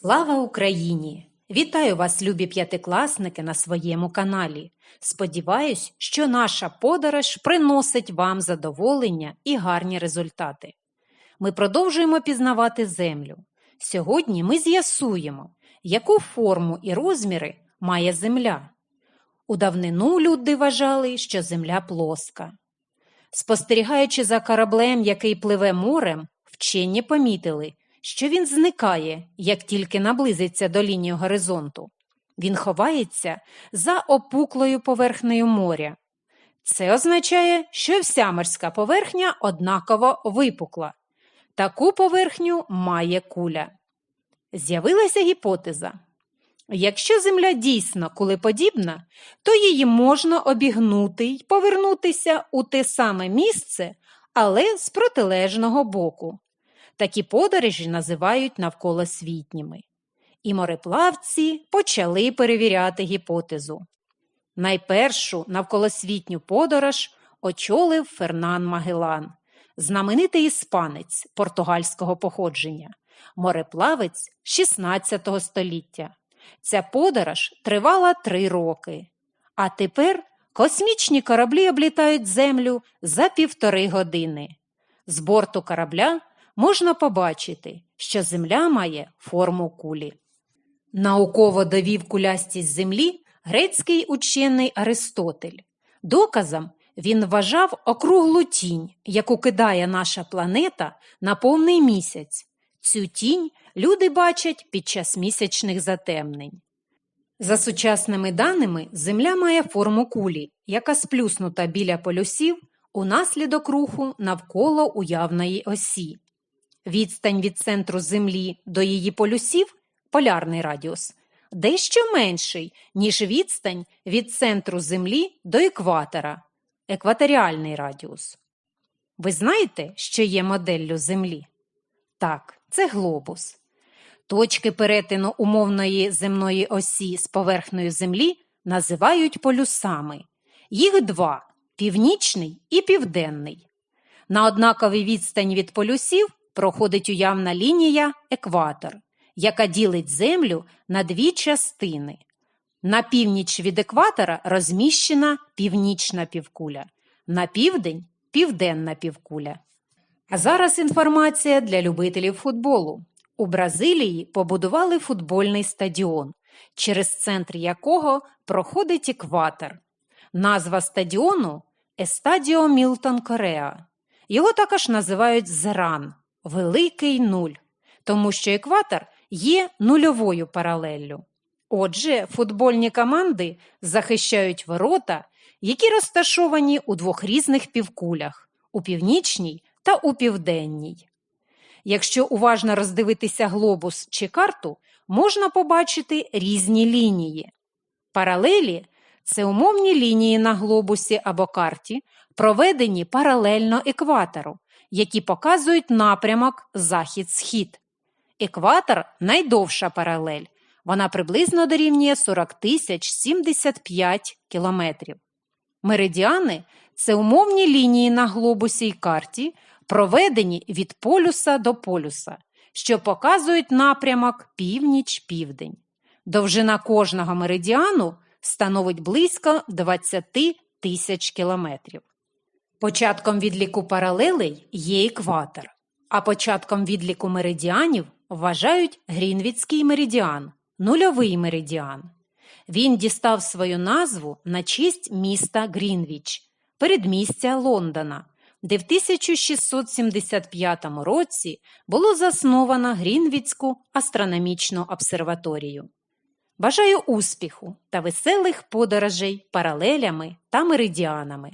Слава Україні! Вітаю вас, любі п'ятикласники, на своєму каналі. Сподіваюсь, що наша подорож приносить вам задоволення і гарні результати. Ми продовжуємо пізнавати землю. Сьогодні ми з'ясуємо, яку форму і розміри має земля. У давнину люди вважали, що земля плоска. Спостерігаючи за кораблем, який пливе морем, вчені помітили, що він зникає, як тільки наблизиться до лінії горизонту. Він ховається за опуклою поверхнею моря. Це означає, що вся морська поверхня однаково випукла. Таку поверхню має куля. З'явилася гіпотеза. Якщо земля дійсно кулеподібна, то її можна обігнути й повернутися у те саме місце, але з протилежного боку. Такі подорожі називають навколосвітніми. І мореплавці почали перевіряти гіпотезу. Найпершу навколосвітню подорож очолив Фернан Магелан, знаменитий іспанець португальського походження, мореплавець 16 століття. Ця подорож тривала три роки. А тепер космічні кораблі облітають Землю за півтори години. З борту корабля можна побачити, що Земля має форму кулі. Науково довів кулястість Землі грецький учений Аристотель. Доказом він вважав округлу тінь, яку кидає наша планета на повний місяць. Цю тінь люди бачать під час місячних затемнень. За сучасними даними, Земля має форму кулі, яка сплюснута біля полюсів унаслідок руху навколо уявної осі. Відстань від центру Землі до її полюсів полярний радіус, дещо менший, ніж відстань від центру Землі до екватора екваторіальний радіус. Ви знаєте, що є моделлю Землі? Так, це глобус. Точки перетину умовної земної осі з поверхнею Землі називають полюсами. Їх два північний і південний. На однаковій відстані від полюсів проходить уявна лінія екватор, яка ділить Землю на дві частини. На північ від екватора розміщена північна півкуля, на південь південна півкуля. А зараз інформація для любителів футболу. У Бразилії побудували футбольний стадіон, через центр якого проходить екватор. Назва стадіону Естадіо Мілтон Кореа. Його також називають Зеран Великий Нуль, тому що екватор є нульовою паралеллю. Отже, футбольні команди захищають ворота, які розташовані у двох різних півкулях у північній та у південній. Якщо уважно роздивитися глобус чи карту, можна побачити різні лінії. Паралелі це умовні лінії на глобусі або карті, проведені паралельно екватору, які показують напрямок захід-схід. Екватор найдовша паралель. Вона приблизно дорівнює 40 тисяч 75 кілометрів. Меридіани це умовні лінії на глобусі й карті, проведені від полюса до полюса, що показують напрямок північ-південь. Довжина кожного меридіану становить близько 20 тисяч кілометрів. Початком відліку паралелей є екватор, а початком відліку меридіанів вважають Грінвідський меридіан, нульовий меридіан. Він дістав свою назву на честь міста Грінвіч, передмістя Лондона, де в 1675 році було засновано Грінвіцьку астрономічну обсерваторію. Бажаю успіху та веселих подорожей паралелями та меридіанами.